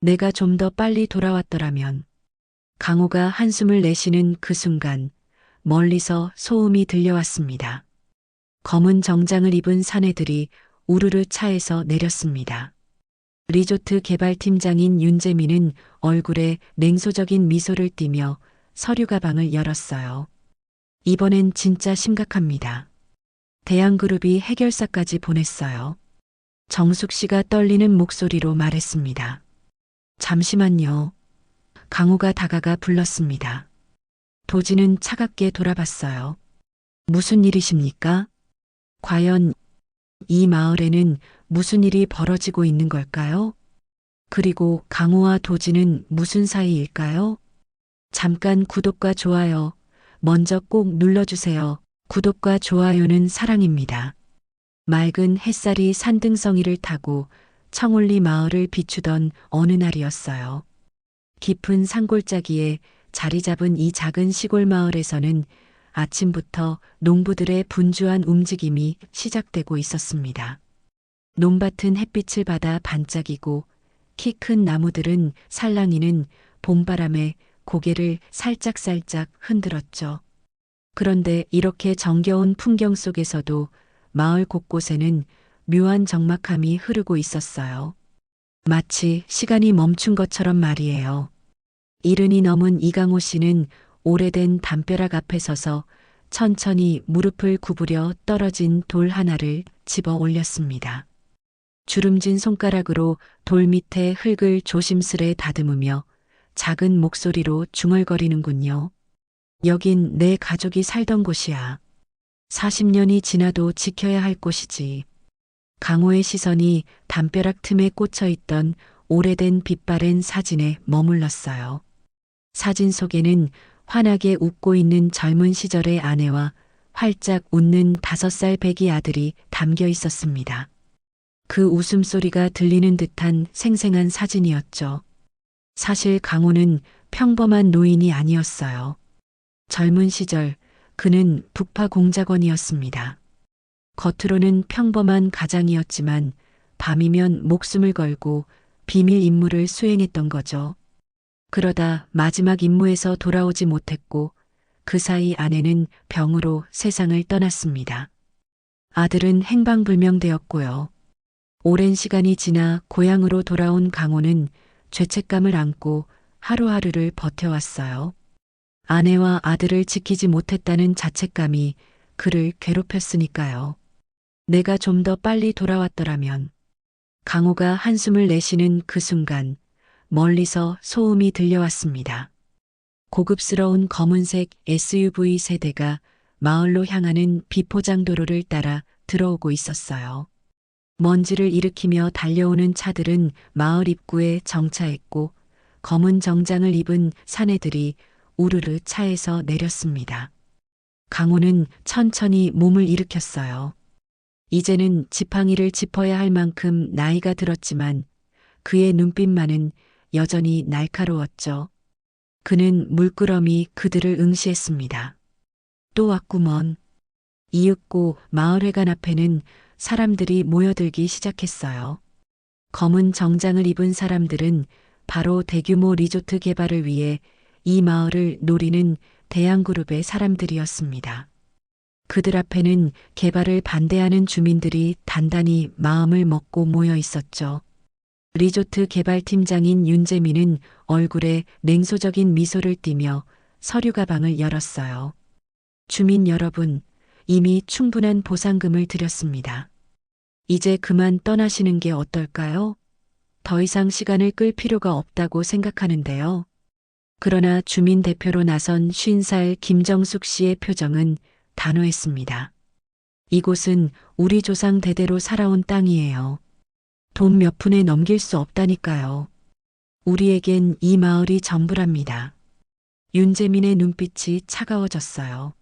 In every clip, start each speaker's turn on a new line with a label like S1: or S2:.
S1: 내가 좀 더 빨리 돌아왔더라면. 강호가 한숨을 내쉬는 그 순간 멀리서 소음이 들려왔습니다. 검은 정장을 입은 사내들이 우르르 차에서 내렸습니다. 리조트 개발팀장인 윤재민은 얼굴에 냉소적인 미소를 띠며 서류 가방을 열었어요. 이번엔 진짜 심각합니다. 대양그룹이 해결사까지 보냈어요. 정숙 씨가 떨리는 목소리로 말했습니다. 잠시만요. 강호가 다가가 불렀습니다. 도지는 차갑게 돌아봤어요. 무슨 일이십니까? 과연 이 마을에는 무슨 일이 벌어지고 있는 걸까요? 그리고 강호와 도지는 무슨 사이일까요? 잠깐 구독과 좋아요 먼저 꼭 눌러주세요. 구독과 좋아요는 사랑입니다. 맑은 햇살이 산등성이를 타고 청올리 마을을 비추던 어느 날이었어요. 깊은 산골짜기에 자리 잡은 이 작은 시골 마을에서는 아침부터 농부들의 분주한 움직임이 시작되고 있었습니다. 논밭은 햇빛을 받아 반짝이고 키 큰 나무들은 살랑이는 봄바람에 고개를 살짝살짝 흔들었죠. 그런데 이렇게 정겨운 풍경 속에서도 마을 곳곳에는 묘한 적막함이 흐르고 있었어요. 마치 시간이 멈춘 것처럼 말이에요. 이른이 넘은 이강호 씨는 오래된 담벼락 앞에 서서 천천히 무릎을 구부려 떨어진 돌 하나를 집어 올렸습니다. 주름진 손가락으로 돌 밑에 흙을 조심스레 다듬으며 작은 목소리로 중얼거리는군요. 여긴 내 가족이 살던 곳이야. 40년이 지나도 지켜야 할 곳이지. 강호의 시선이 담벼락 틈에 꽂혀 있던 오래된 빛바랜 사진에 머물렀어요. 사진 속에는 환하게 웃고 있는 젊은 시절의 아내와 활짝 웃는 다섯 살 배기 아들이 담겨 있었습니다. 그 웃음소리가 들리는 듯한 생생한 사진이었죠. 사실 강호는 평범한 노인이 아니었어요. 젊은 시절 그는 북파 공작원이었습니다. 겉으로는 평범한 가장이었지만 밤이면 목숨을 걸고 비밀 임무를 수행했던 거죠. 그러다 마지막 임무에서 돌아오지 못했고 그 사이 아내는 병으로 세상을 떠났습니다. 아들은 행방불명되었고요. 오랜 시간이 지나 고향으로 돌아온 강호는 죄책감을 안고 하루하루를 버텨왔어요. 아내와 아들을 지키지 못했다는 자책감이 그를 괴롭혔으니까요. 내가 좀 더 빨리 돌아왔더라면. 강호가 한숨을 내쉬는 그 순간 멀리서 소음이 들려왔습니다. 고급스러운 검은색 SUV 세대가 마을로 향하는 비포장 도로를 따라 들어오고 있었어요. 먼지를 일으키며 달려오는 차들은 마을 입구에 정차했고 검은 정장을 입은 사내들이 우르르 차에서 내렸습니다. 강호는 천천히 몸을 일으켰어요. 이제는 지팡이를 짚어야 할 만큼 나이가 들었지만 그의 눈빛만은 여전히 날카로웠죠. 그는 물끄러미 그들을 응시했습니다. 또 왔구먼. 이윽고 마을회관 앞에는 사람들이 모여들기 시작했어요. 검은 정장을 입은 사람들은 바로 대규모 리조트 개발을 위해 이 마을을 노리는 대양그룹의 사람들이었습니다. 그들 앞에는 개발을 반대하는 주민들이 단단히 마음을 먹고 모여 있었죠. 리조트 개발팀장인 윤재민은 얼굴에 냉소적인 미소를 띠며 서류 가방을 열었어요. 주민 여러분, 이미 충분한 보상금을 드렸습니다. 이제 그만 떠나시는 게 어떨까요? 더 이상 시간을 끌 필요가 없다고 생각하는데요. 그러나 주민 대표로 나선 50살 김정숙 씨의 표정은 단호했습니다. 이곳은 우리 조상 대대로 살아온 땅이에요. 돈 몇 푼에 넘길 수 없다니까요. 우리에겐 이 마을이 전부랍니다. 윤재민의 눈빛이 차가워졌어요.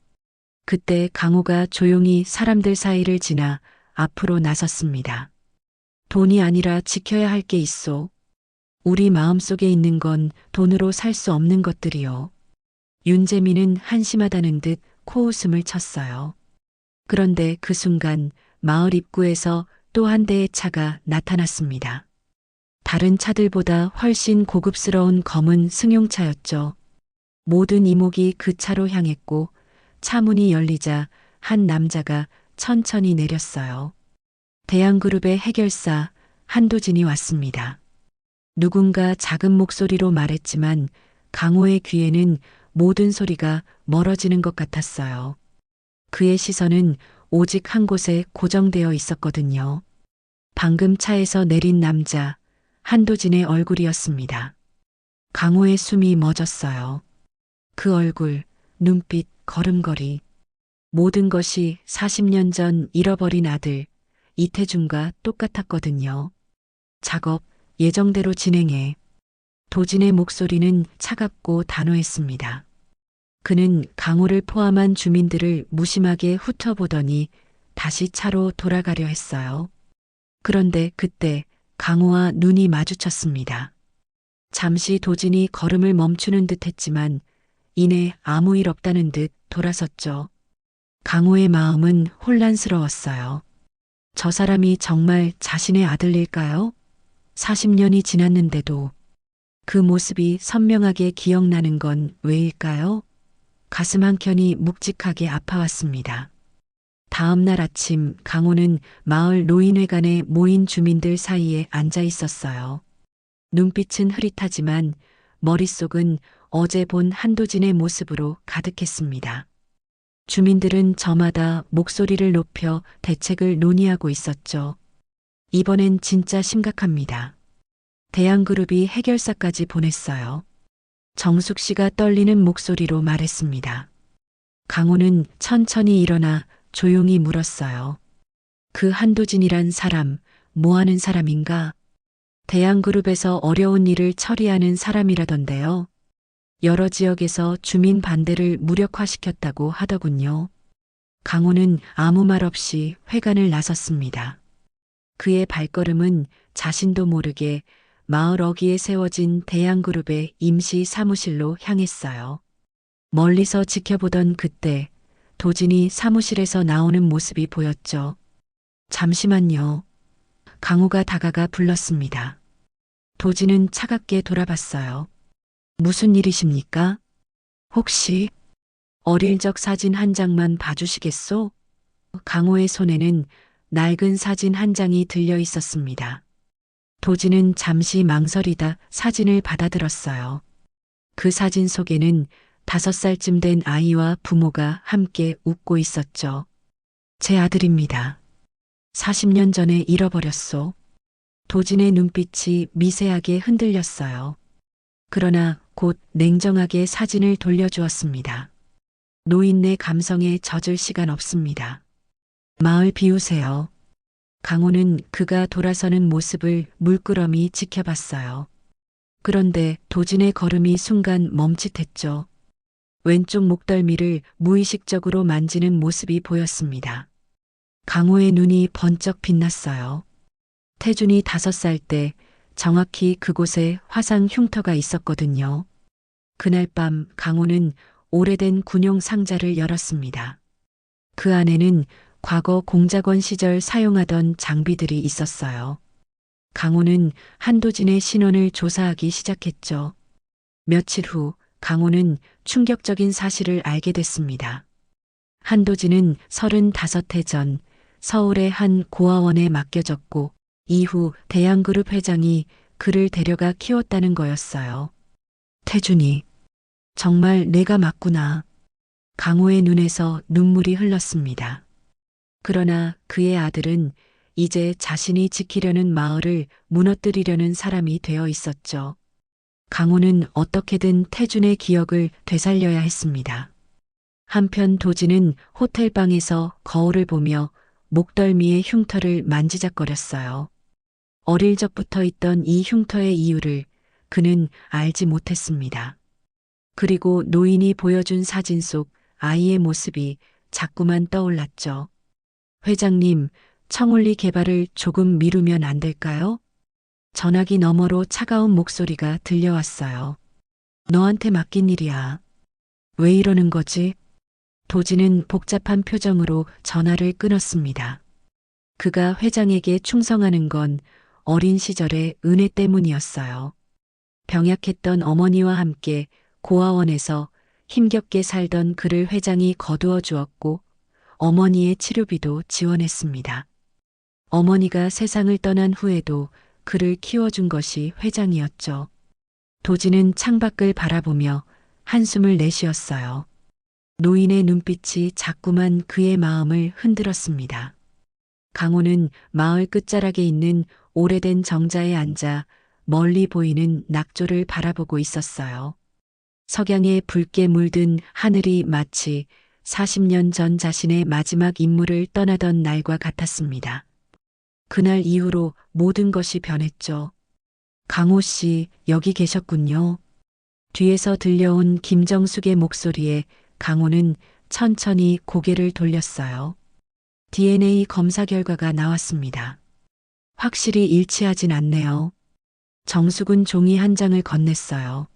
S1: 그때 강호가 조용히 사람들 사이를 지나 앞으로 나섰습니다. 돈이 아니라 지켜야 할 게 있어. 우리 마음속에 있는 건 돈으로 살 수 없는 것들이요. 윤재민은 한심하다는 듯 코웃음을 쳤어요. 그런데 그 순간 마을 입구에서 또 한 대의 차가 나타났습니다. 다른 차들보다 훨씬 고급스러운 검은 승용차였죠. 모든 이목이 그 차로 향했고 차 문이 열리자 한 남자가 천천히 내렸어요. 대양그룹의 해결사 한도진이 왔습니다. 누군가 작은 목소리로 말했지만 강호의 귀에는 모든 소리가 멀어지는 것 같았어요. 그의 시선은 오직 한 곳에 고정되어 있었거든요. 방금 차에서 내린 남자, 한도진의 얼굴이었습니다. 강호의 숨이 멎었어요. 그 얼굴, 눈빛, 걸음걸이. 모든 것이 40년 전 잃어버린 아들, 이태준과 똑같았거든요. 작업, 예정대로 진행해. 도진의 목소리는 차갑고 단호했습니다. 그는 강호를 포함한 주민들을 무심하게 훑어보더니 다시 차로 돌아가려 했어요. 그런데 그때 강호와 눈이 마주쳤습니다. 잠시 도진이 걸음을 멈추는 듯 했지만 이내 아무 일 없다는 듯 돌아섰죠. 강호의 마음은 혼란스러웠어요. 저 사람이 정말 자신의 아들일까요? 40년이 지났는데도 그 모습이 선명하게 기억나는 건 왜일까요? 가슴 한켠이 묵직하게 아파왔습니다. 다음 날 아침 강호는 마을 노인회관에 모인 주민들 사이에 앉아 있었어요. 눈빛은 흐릿하지만 머릿속은 어제 본 한도진의 모습으로 가득했습니다. 주민들은 저마다 목소리를 높여 대책을 논의하고 있었죠. 이번엔 진짜 심각합니다. 대양그룹이 해결사까지 보냈어요. 정숙 씨가 떨리는 목소리로 말했습니다. 강호는 천천히 일어나 조용히 물었어요. 그 한도진이란 사람, 뭐 하는 사람인가? 대양그룹에서 어려운 일을 처리하는 사람이라던데요. 여러 지역에서 주민 반대를 무력화시켰다고 하더군요. 강호는 아무 말 없이 회관을 나섰습니다. 그의 발걸음은 자신도 모르게 마을 어귀에 세워진 대양그룹의 임시 사무실로 향했어요. 멀리서 지켜보던 그때 도진이 사무실에서 나오는 모습이 보였죠. 잠시만요. 강호가 다가가 불렀습니다. 도진은 차갑게 돌아봤어요. 무슨 일이십니까? 혹시 어릴 적 사진 한 장만 봐주시겠소? 강호의 손에는 낡은 사진 한 장이 들려 있었습니다. 도진은 잠시 망설이다 사진을 받아들었어요. 그 사진 속에는 다섯 살쯤 된 아이와 부모가 함께 웃고 있었죠. 제 아들입니다. 40년 전에 잃어버렸소. 도진의 눈빛이 미세하게 흔들렸어요. 그러나 곧 냉정하게 사진을 돌려주었습니다. 노인네 감성에 젖을 시간 없습니다. 마을 비우세요. 강호는 그가 돌아서는 모습을 물끄러미 지켜봤어요. 그런데 도진의 걸음이 순간 멈칫했죠. 왼쪽 목덜미를 무의식적으로 만지는 모습이 보였습니다. 강호의 눈이 번쩍 빛났어요. 태준이 다섯 살 때 정확히 그곳에 화상 흉터가 있었거든요. 그날 밤 강호는 오래된 군용 상자를 열었습니다. 그 안에는 과거 공작원 시절 사용하던 장비들이 있었어요. 강호는 한도진의 신원을 조사하기 시작했죠. 며칠 후 강호는 충격적인 사실을 알게 됐습니다. 한도진은 35해 전 서울의 한 고아원에 맡겨졌고 이후 대양그룹 회장이 그를 데려가 키웠다는 거였어요. 태준이 정말 내가 맞구나. 강호의 눈에서 눈물이 흘렀습니다. 그러나 그의 아들은 이제 자신이 지키려는 마을을 무너뜨리려는 사람이 되어 있었죠. 강호는 어떻게든 태준의 기억을 되살려야 했습니다. 한편 도진은 호텔방에서 거울을 보며 목덜미의 흉터를 만지작거렸어요. 어릴 적부터 있던 이 흉터의 이유를 그는 알지 못했습니다. 그리고 노인이 보여준 사진 속 아이의 모습이 자꾸만 떠올랐죠. 회장님, 청울리 개발을 조금 미루면 안 될까요? 전화기 너머로 차가운 목소리가 들려왔어요. 너한테 맡긴 일이야. 왜 이러는 거지? 도지는 복잡한 표정으로 전화를 끊었습니다. 그가 회장에게 충성하는 건 어린 시절의 은혜 때문이었어요. 병약했던 어머니와 함께 고아원에서 힘겹게 살던 그를 회장이 거두어 주었고 어머니의 치료비도 지원했습니다. 어머니가 세상을 떠난 후에도 그를 키워준 것이 회장이었죠. 도지는 창밖을 바라보며 한숨을 내쉬었어요. 노인의 눈빛이 자꾸만 그의 마음을 흔들었습니다. 강호는 마을 끝자락에 있는 오래된 정자에 앉아 멀리 보이는 낙조를 바라보고 있었어요. 석양에 붉게 물든 하늘이 마치 40년 전 자신의 마지막 임무를 떠나던 날과 같았습니다. 그날 이후로 모든 것이 변했죠. 강호 씨, 여기 계셨군요. 뒤에서 들려온 김정숙의 목소리에 강호는 천천히 고개를 돌렸어요. DNA 검사 결과가 나왔습니다. 확실히 일치하진 않네요. 정숙은 종이 한 장을 건넸어요.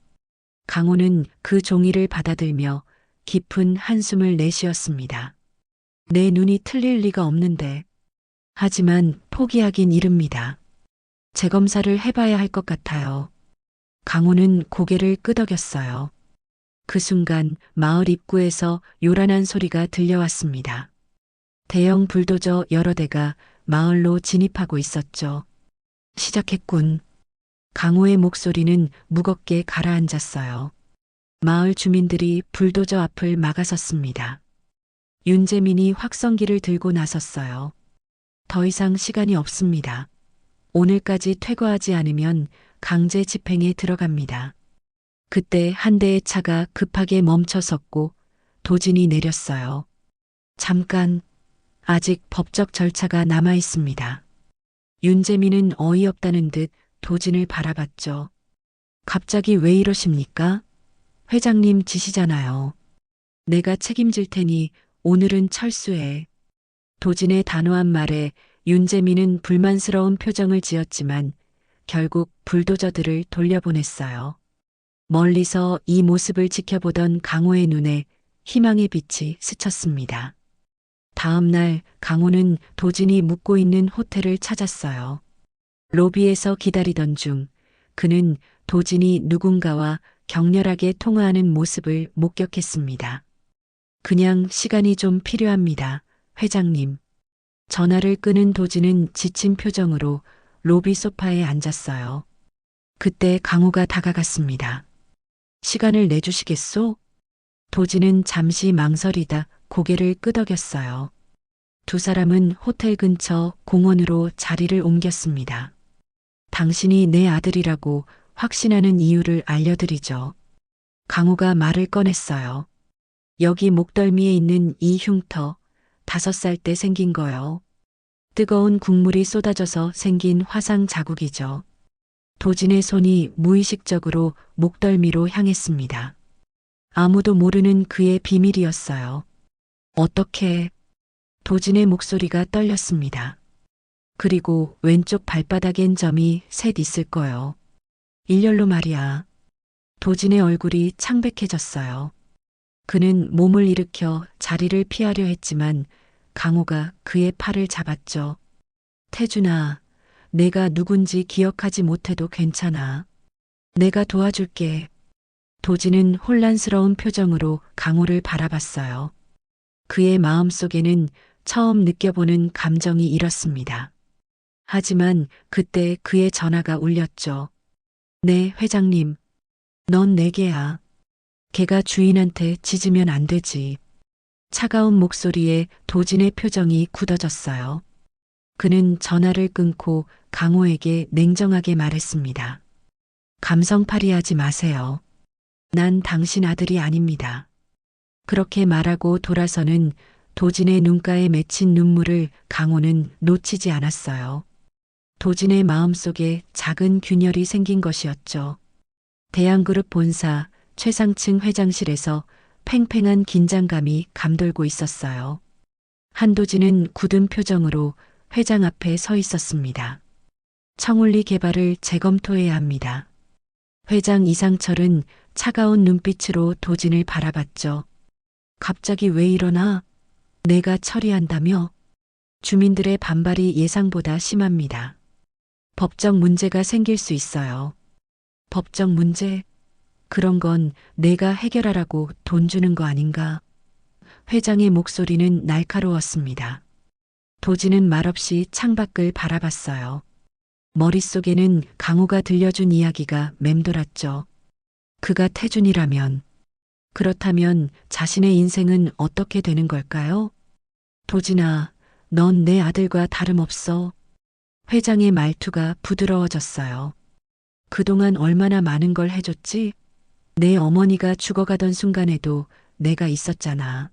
S1: 강호는 그 종이를 받아들며 깊은 한숨을 내쉬었습니다. 내 눈이 틀릴 리가 없는데. 하지만 포기하긴 이릅니다. 재검사를 해봐야 할 것 같아요. 강호는 고개를 끄덕였어요. 그 순간 마을 입구에서 요란한 소리가 들려왔습니다. 대형 불도저 여러 대가 마을로 진입하고 있었죠. 시작했군. 강호의 목소리는 무겁게 가라앉았어요. 마을 주민들이 불도저 앞을 막아섰습니다. 윤재민이 확성기를 들고 나섰어요. 더 이상 시간이 없습니다. 오늘까지 퇴거하지 않으면 강제 집행에 들어갑니다. 그때 한 대의 차가 급하게 멈춰 섰고 도진이 내렸어요. 잠깐, 아직 법적 절차가 남아 있습니다. 윤재민은 어이없다는 듯 도진을 바라봤죠. 갑자기 왜 이러십니까? 회장님 지시잖아요. 내가 책임질 테니 오늘은 철수해. 도진의 단호한 말에 윤재민은 불만스러운 표정을 지었지만 결국 불도저들을 돌려보냈어요. 멀리서 이 모습을 지켜보던 강호의 눈에 희망의 빛이 스쳤습니다. 다음 날 강호는 도진이 묵고 있는 호텔을 찾았어요. 로비에서 기다리던 중 그는 도진이 누군가와 격렬하게 통화하는 모습을 목격했습니다. 그냥 시간이 좀 필요합니다. 회장님. 전화를 끄는 도진은 지친 표정으로 로비 소파에 앉았어요. 그때 강호가 다가갔습니다. 시간을 내주시겠소? 도진은 잠시 망설이다 고개를 끄덕였어요. 두 사람은 호텔 근처 공원으로 자리를 옮겼습니다. 당신이 내 아들이라고 확신하는 이유를 알려드리죠. 강호가 말을 꺼냈어요. 여기 목덜미에 있는 이 흉터, 다섯 살 때 생긴 거요. 뜨거운 국물이 쏟아져서 생긴 화상 자국이죠. 도진의 손이 무의식적으로 목덜미로 향했습니다. 아무도 모르는 그의 비밀이었어요. 어떻게 도진의 목소리가 떨렸습니다. 그리고 왼쪽 발바닥엔 점이 셋 있을 거요. 일렬로 말이야. 도진의 얼굴이 창백해졌어요. 그는 몸을 일으켜 자리를 피하려 했지만 강호가 그의 팔을 잡았죠. 태준아, 내가 누군지 기억하지 못해도 괜찮아. 내가 도와줄게. 도진은 혼란스러운 표정으로 강호를 바라봤어요. 그의 마음 속에는 처음 느껴보는 감정이 일었습니다. 하지만 그때 그의 전화가 울렸죠. 네, 회장님. 넌 내게야. 걔가 주인한테 짖으면 안 되지. 차가운 목소리에 도진의 표정이 굳어졌어요. 그는 전화를 끊고 강호에게 냉정하게 말했습니다. 감성팔이 하지 마세요. 난 당신 아들이 아닙니다. 그렇게 말하고 돌아서는 도진의 눈가에 맺힌 눈물을 강호는 놓치지 않았어요. 도진의 마음속에 작은 균열이 생긴 것이었죠. 대한그룹 본사 최상층 회장실에서 팽팽한 긴장감이 감돌고 있었어요. 한도진은 굳은 표정으로 회장 앞에 서 있었습니다. 청울리 개발을 재검토해야 합니다. 회장 이상철은 차가운 눈빛으로 도진을 바라봤죠. 갑자기 왜 이러나? 내가 처리한다며? 주민들의 반발이 예상보다 심합니다. 법적 문제가 생길 수 있어요. 법적 문제? 그런 건 내가 해결하라고 돈 주는 거 아닌가? 회장의 목소리는 날카로웠습니다. 도지는 말없이 창밖을 바라봤어요. 머릿속에는 강호가 들려준 이야기가 맴돌았죠. 그가 태준이라면, 그렇다면 자신의 인생은 어떻게 되는 걸까요? 도진아, 넌 내 아들과 다름없어. 회장의 말투가 부드러워졌어요. 그동안 얼마나 많은 걸 해줬지? 내 어머니가 죽어가던 순간에도 내가 있었잖아.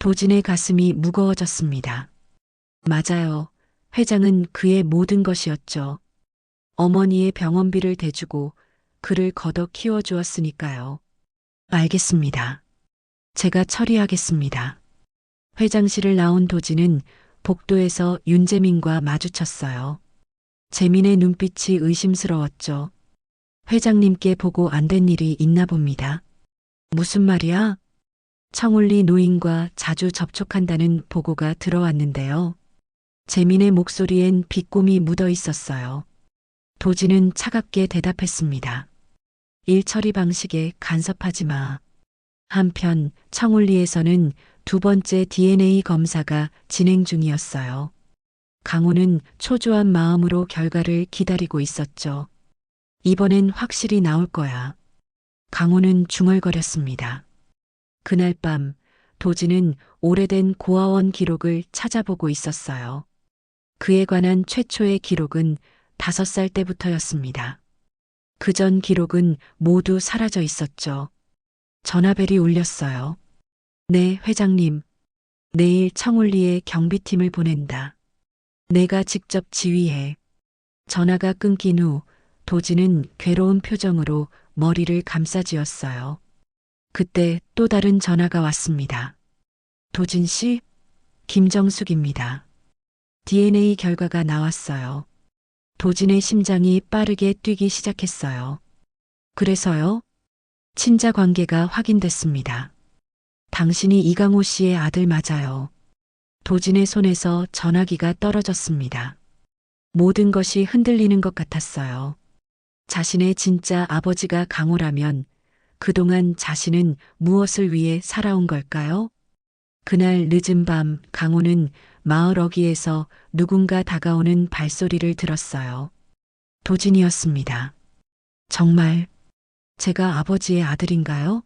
S1: 도진의 가슴이 무거워졌습니다. 맞아요. 회장은 그의 모든 것이었죠. 어머니의 병원비를 대주고 그를 걷어 키워주었으니까요. 알겠습니다. 제가 처리하겠습니다. 회장실을 나온 도진은 복도에서 윤재민과 마주쳤어요. 재민의 눈빛이 의심스러웠죠. 회장님께 보고 안 된 일이 있나 봅니다. 무슨 말이야? 청울리 노인과 자주 접촉한다는 보고가 들어왔는데요. 재민의 목소리엔 비꼼이 묻어 있었어요. 도지는 차갑게 대답했습니다. 일 처리 방식에 간섭하지 마. 한편 청울리에서는 두 번째 DNA 검사가 진행 중이었어요. 강호는 초조한 마음으로 결과를 기다리고 있었죠. 이번엔 확실히 나올 거야. 강호는 중얼거렸습니다. 그날 밤 도지는 오래된 고아원 기록을 찾아보고 있었어요. 그에 관한 최초의 기록은 다섯 살 때부터였습니다. 그 전 기록은 모두 사라져 있었죠. 전화벨이 울렸어요. 네, 회장님. 내일 청울리에 경비팀을 보낸다. 내가 직접 지휘해. 전화가 끊긴 후 도지는 괴로운 표정으로 머리를 감싸쥐었어요. 그때 또 다른 전화가 왔습니다. 도진 씨? 김정숙입니다. DNA 결과가 나왔어요. 도진의 심장이 빠르게 뛰기 시작했어요. 그래서요? 친자 관계가 확인됐습니다. 당신이 이강호 씨의 아들 맞아요. 도진의 손에서 전화기가 떨어졌습니다. 모든 것이 흔들리는 것 같았어요. 자신의 진짜 아버지가 강호라면 그동안 자신은 무엇을 위해 살아온 걸까요? 그날 늦은 밤 강호는 마을 어귀에서 누군가 다가오는 발소리를 들었어요. 도진이었습니다. 정말 제가 아버지의 아들인가요?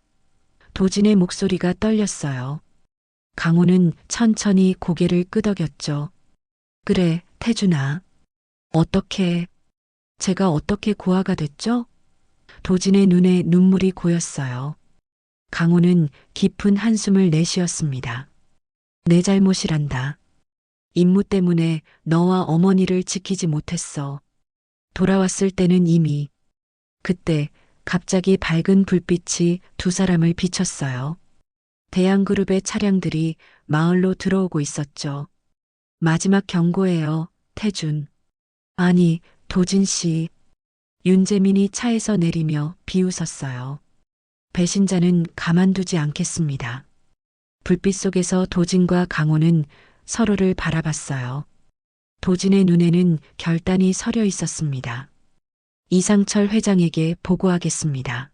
S1: 도진의 목소리가 떨렸어요. 강호는 천천히 고개를 끄덕였죠. 그래, 태준아. 어떻게, 제가 어떻게 고아가 됐죠? 도진의 눈에 눈물이 고였어요. 강호는 깊은 한숨을 내쉬었습니다. 내 잘못이란다. 임무 때문에 너와 어머니를 지키지 못했어. 돌아왔을 때는 이미. 그때 갑자기 밝은 불빛이 두 사람을 비췄어요. 대양그룹의 차량들이 마을로 들어오고 있었죠. 마지막 경고예요, 태준. 아니, 도진 씨. 윤재민이 차에서 내리며 비웃었어요. 배신자는 가만두지 않겠습니다. 불빛 속에서 도진과 강호는 서로를 바라봤어요. 도진의 눈에는 결단이 서려 있었습니다. 이상철 회장에게 보고하겠습니다.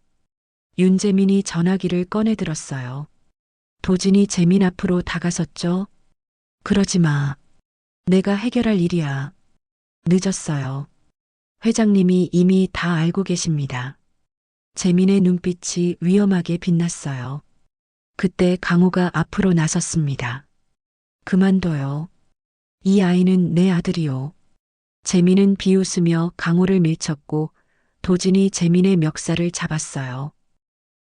S1: 윤재민이 전화기를 꺼내 들었어요. 도진이 재민 앞으로 다가섰죠. 그러지 마. 내가 해결할 일이야. 늦었어요. 회장님이 이미 다 알고 계십니다. 재민의 눈빛이 위험하게 빛났어요. 그때 강호가 앞으로 나섰습니다. 그만둬요. 이 아이는 내 아들이요. 재민은 비웃으며 강호를 밀쳤고 도진이 재민의 멱살을 잡았어요.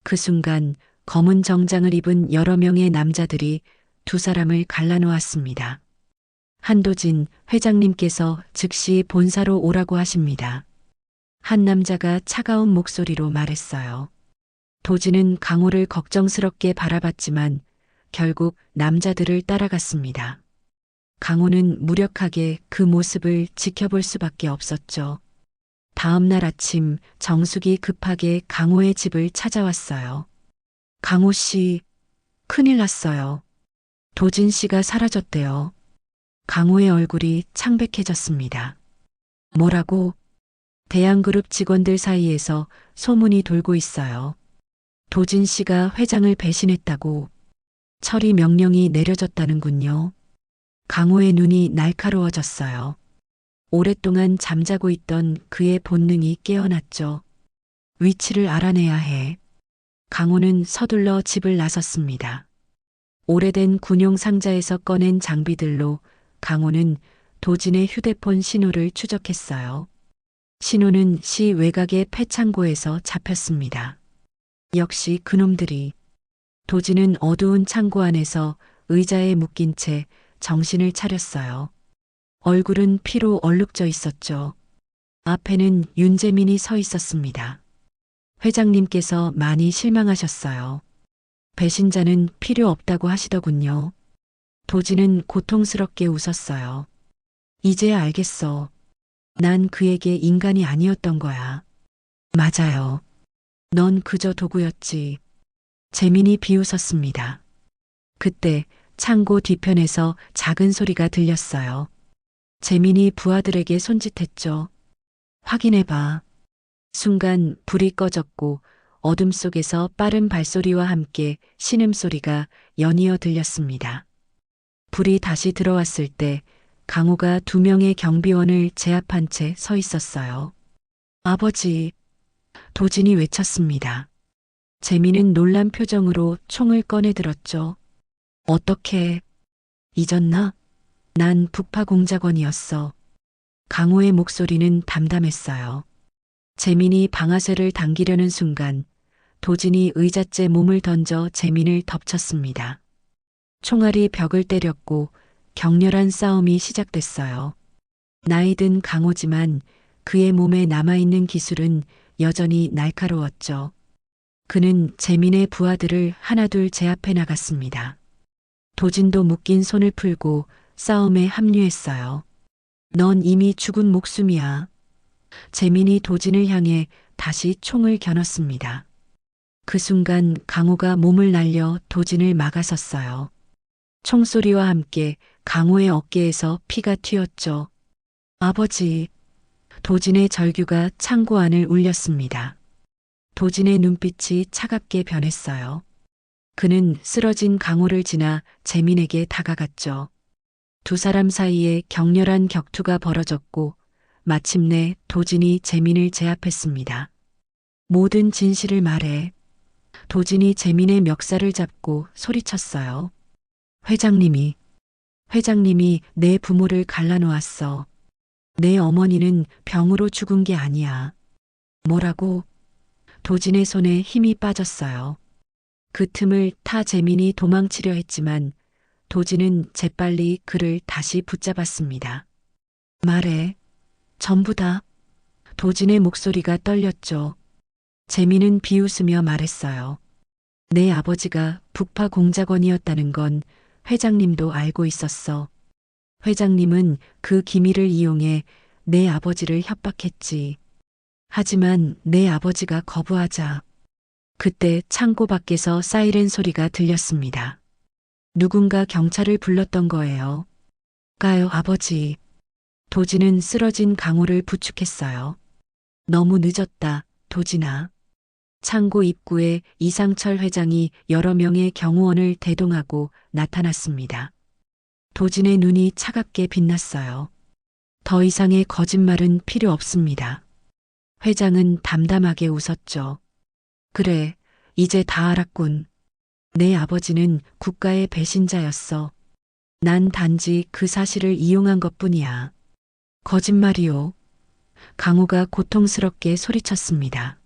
S1: 그 순간 검은 정장을 입은 여러 명의 남자들이 두 사람을 갈라놓았습니다. 한도진 회장님께서 즉시 본사로 오라고 하십니다. 한 남자가 차가운 목소리로 말했어요. 도진은 강호를 걱정스럽게 바라봤지만 결국 남자들을 따라갔습니다. 강호는 무력하게 그 모습을 지켜볼 수밖에 없었죠. 다음 날 아침 정숙이 급하게 강호의 집을 찾아왔어요. 강호 씨, 큰일 났어요. 도진 씨가 사라졌대요. 강호의 얼굴이 창백해졌습니다. 뭐라고? 대양그룹 직원들 사이에서 소문이 돌고 있어요. 도진 씨가 회장을 배신했다고 처리 명령이 내려졌다는군요. 강호의 눈이 날카로워졌어요. 오랫동안 잠자고 있던 그의 본능이 깨어났죠. 위치를 알아내야 해. 강호는 서둘러 집을 나섰습니다. 오래된 군용 상자에서 꺼낸 장비들로 강호는 도진의 휴대폰 신호를 추적했어요. 신호는 시 외곽의 폐창고에서 잡혔습니다. 역시 그놈들이 도진은 어두운 창고 안에서 의자에 묶인 채 정신을 차렸어요. 얼굴은 피로 얼룩져 있었죠. 앞에는 윤재민이 서 있었습니다. 회장님께서 많이 실망하셨어요. 배신자는 필요 없다고 하시더군요. 도진은 고통스럽게 웃었어요. 이제 알겠어. 난 그에게 인간이 아니었던 거야. 맞아요. 넌 그저 도구였지. 재민이 비웃었습니다. 그때 창고 뒤편에서 작은 소리가 들렸어요. 재민이 부하들에게 손짓했죠. 확인해봐. 순간 불이 꺼졌고 어둠 속에서 빠른 발소리와 함께 신음소리가 연이어 들렸습니다. 불이 다시 들어왔을 때 강호가 두 명의 경비원을 제압한 채 서 있었어요. 아버지, 도진이 외쳤습니다. 재민은 놀란 표정으로 총을 꺼내 들었죠. 어떻게 잊었나? 난 북파 공작원이었어. 강호의 목소리는 담담했어요. 재민이 방아쇠를 당기려는 순간 도진이 의자째 몸을 던져 재민을 덮쳤습니다. 총알이 벽을 때렸고 격렬한 싸움이 시작됐어요. 나이든 강호지만 그의 몸에 남아있는 기술은 여전히 날카로웠죠. 그는 재민의 부하들을 하나둘 제압해 나갔습니다. 도진도 묶인 손을 풀고 싸움에 합류했어요. 넌 이미 죽은 목숨이야. 재민이 도진을 향해 다시 총을 겨눴습니다. 그 순간 강호가 몸을 날려 도진을 막아섰어요. 총소리와 함께 강호의 어깨에서 피가 튀었죠. 아버지, 도진의 절규가 창고 안을 울렸습니다. 도진의 눈빛이 차갑게 변했어요. 그는 쓰러진 강호를 지나 재민에게 다가갔죠. 두 사람 사이에 격렬한 격투가 벌어졌고 마침내 도진이 재민을 제압했습니다. 모든 진실을 말해. 도진이 재민의 멱살을 잡고 소리쳤어요. 회장님이, 회장님이 내 부모를 갈라놓았어. 내 어머니는 병으로 죽은 게 아니야. 뭐라고? 도진의 손에 힘이 빠졌어요. 그 틈을 타 재민이 도망치려 했지만 도진은 재빨리 그를 다시 붙잡았습니다. 말해. 전부 다. 도진의 목소리가 떨렸죠. 재민은 비웃으며 말했어요. 내 아버지가 북파 공작원이었다는 건 회장님도 알고 있었어. 회장님은 그 기밀을 이용해 내 아버지를 협박했지. 하지만 내 아버지가 거부하자. 그때 창고 밖에서 사이렌 소리가 들렸습니다. 누군가 경찰을 불렀던 거예요. 가요, 아버지. 도진은 쓰러진 강호를 부축했어요. 너무 늦었다, 도진아. 창고 입구에 이상철 회장이 여러 명의 경호원을 대동하고 나타났습니다. 도진의 눈이 차갑게 빛났어요. 더 이상의 거짓말은 필요 없습니다. 회장은 담담하게 웃었죠. 그래, 이제 다 알았군. 내 아버지는 국가의 배신자였어. 난 단지 그 사실을 이용한 것 뿐이야. 거짓말이요. 강호가 고통스럽게 소리쳤습니다.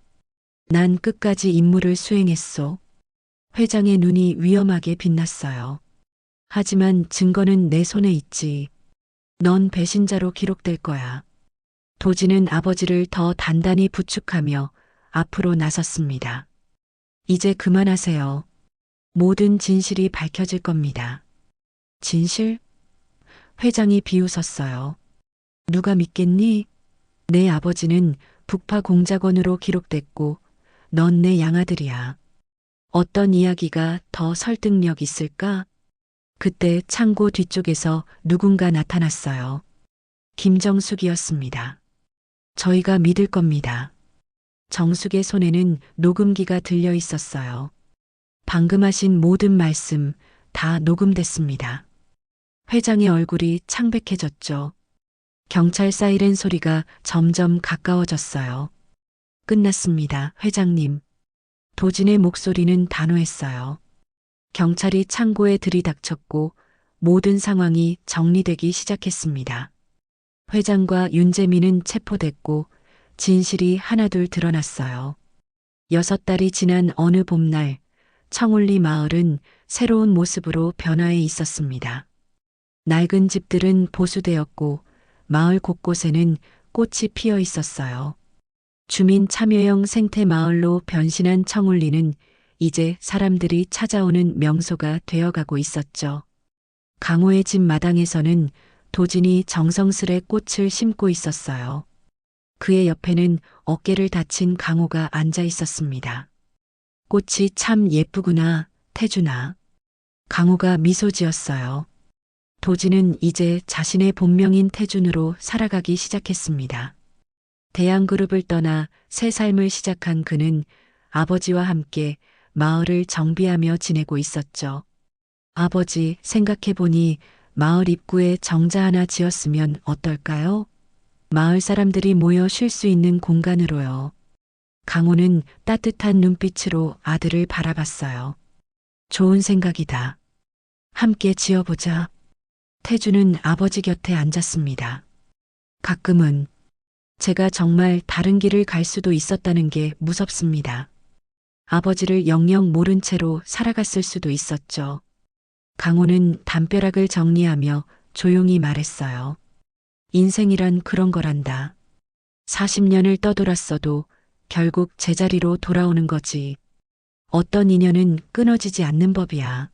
S1: 난 끝까지 임무를 수행했소. 회장의 눈이 위험하게 빛났어요. 하지만 증거는 내 손에 있지. 넌 배신자로 기록될 거야. 도지는 아버지를 더 단단히 부축하며 앞으로 나섰습니다. 이제 그만하세요. 모든 진실이 밝혀질 겁니다. 진실? 회장이 비웃었어요. 누가 믿겠니? 내 아버지는 북파 공작원으로 기록됐고 넌 내 양아들이야. 어떤 이야기가 더 설득력 있을까? 그때 창고 뒤쪽에서 누군가 나타났어요. 김정숙이었습니다. 저희가 믿을 겁니다. 정숙의 손에는 녹음기가 들려 있었어요. 방금 하신 모든 말씀 다 녹음됐습니다. 회장의 얼굴이 창백해졌죠. 경찰 사이렌 소리가 점점 가까워졌어요. 끝났습니다, 회장님. 도진의 목소리는 단호했어요. 경찰이 창고에 들이닥쳤고 모든 상황이 정리되기 시작했습니다. 회장과 윤재민은 체포됐고 진실이 하나둘 드러났어요. 여섯 달이 지난 어느 봄날 청울리 마을은 새로운 모습으로 변화해 있었습니다. 낡은 집들은 보수되었고 마을 곳곳에는 꽃이 피어 있었어요. 주민 참여형 생태 마을로 변신한 청울리는 이제 사람들이 찾아오는 명소가 되어가고 있었죠. 강호의 집 마당에서는 도진이 정성스레 꽃을 심고 있었어요. 그의 옆에는 어깨를 다친 강호가 앉아 있었습니다. 꽃이 참 예쁘구나, 태준아. 강호가 미소 지었어요. 도진은 이제 자신의 본명인 태준으로 살아가기 시작했습니다. 대양그룹을 떠나 새 삶을 시작한 그는 아버지와 함께 마을을 정비하며 지내고 있었죠. 아버지, 생각해보니 마을 입구에 정자 하나 지었으면 어떨까요? 마을 사람들이 모여 쉴 수 있는 공간으로요. 강호는 따뜻한 눈빛으로 아들을 바라봤어요. 좋은 생각이다. 함께 지어보자. 태주는 아버지 곁에 앉았습니다. 가끔은 제가 정말 다른 길을 갈 수도 있었다는 게 무섭습니다. 아버지를 영영 모른 채로 살아갔을 수도 있었죠. 강호는 담벼락을 정리하며 조용히 말했어요. 인생이란 그런 거란다. 40년을 떠돌았어도 결국 제자리로 돌아오는 거지. 어떤 인연은 끊어지지 않는 법이야.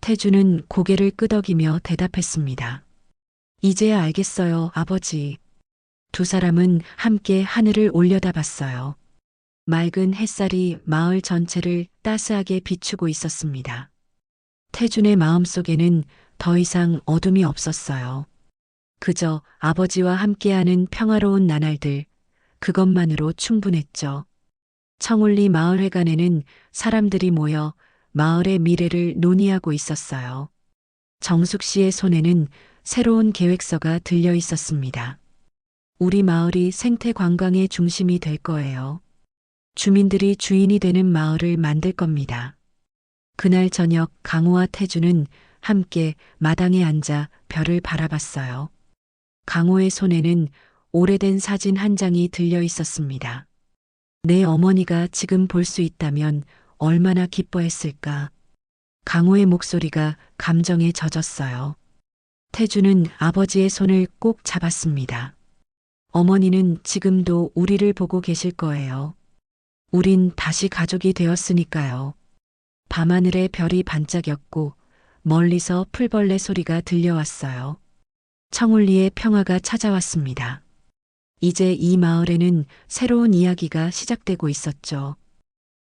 S1: 태주는 고개를 끄덕이며 대답했습니다. 이제야 알겠어요, 아버지. 두 사람은 함께 하늘을 올려다 봤어요. 맑은 햇살이 마을 전체를 따스하게 비추고 있었습니다. 태준의 마음 속에는 더 이상 어둠이 없었어요. 그저 아버지와 함께하는 평화로운 나날들, 그것만으로 충분했죠. 청울리 마을회관에는 사람들이 모여 마을의 미래를 논의하고 있었어요. 정숙 씨의 손에는 새로운 계획서가 들려 있었습니다. 우리 마을이 생태 관광의 중심이 될 거예요. 주민들이 주인이 되는 마을을 만들 겁니다. 그날 저녁 강호와 태주는 함께 마당에 앉아 별을 바라봤어요. 강호의 손에는 오래된 사진 한 장이 들려 있었습니다. 내 어머니가 지금 볼 수 있다면 얼마나 기뻐했을까. 강호의 목소리가 감정에 젖었어요. 태주는 아버지의 손을 꼭 잡았습니다. 어머니는 지금도 우리를 보고 계실 거예요. 우린 다시 가족이 되었으니까요. 밤하늘에 별이 반짝였고 멀리서 풀벌레 소리가 들려왔어요. 청울리의 평화가 찾아왔습니다. 이제 이 마을에는 새로운 이야기가 시작되고 있었죠.